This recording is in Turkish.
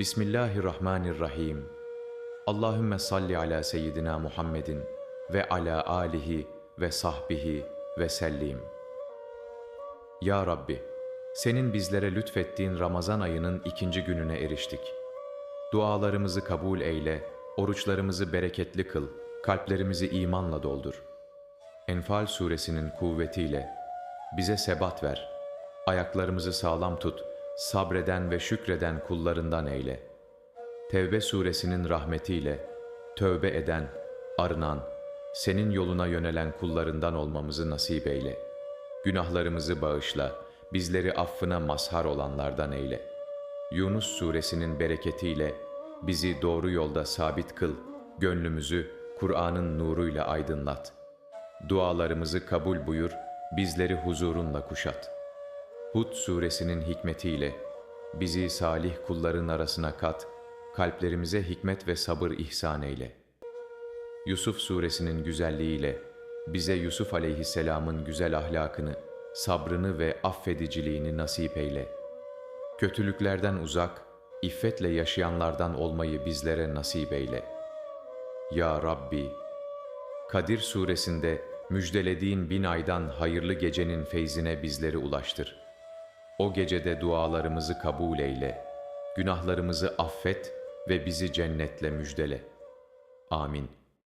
Bismillahirrahmanirrahim. Allahümme salli ala seyyidina Muhammedin ve ala alihi ve sahbihi ve sellim. Ya Rabbi, senin bizlere lütfettiğin Ramazan ayının ikinci gününe eriştik. Dualarımızı kabul eyle, oruçlarımızı bereketli kıl, kalplerimizi imanla doldur. Enfal suresinin kuvvetiyle bize sebat ver, ayaklarımızı sağlam tut, sabreden ve şükreden kullarından eyle. Tevbe suresinin rahmetiyle tövbe eden, arınan, senin yoluna yönelen kullarından olmamızı nasip eyle. Günahlarımızı bağışla, bizleri affına mazhar olanlardan eyle. Yunus suresinin bereketiyle bizi doğru yolda sabit kıl, gönlümüzü Kur'an'ın nuruyla aydınlat. Dualarımızı kabul buyur, bizleri huzurunla kuşat. Hud suresinin hikmetiyle bizi salih kulların arasına kat, kalplerimize hikmet ve sabır ihsan eyle. Yusuf suresinin güzelliğiyle bize Yusuf aleyhisselamın güzel ahlakını, sabrını ve affediciliğini nasip eyle. Kötülüklerden uzak, iffetle yaşayanlardan olmayı bizlere nasip eyle. Ya Rabbi, Kadir suresinde müjdelediğin bin aydan hayırlı gecenin feyzine bizleri ulaştır. O gecede dualarımızı kabul eyle, günahlarımızı affet ve bizi cennetle müjdele. Amin.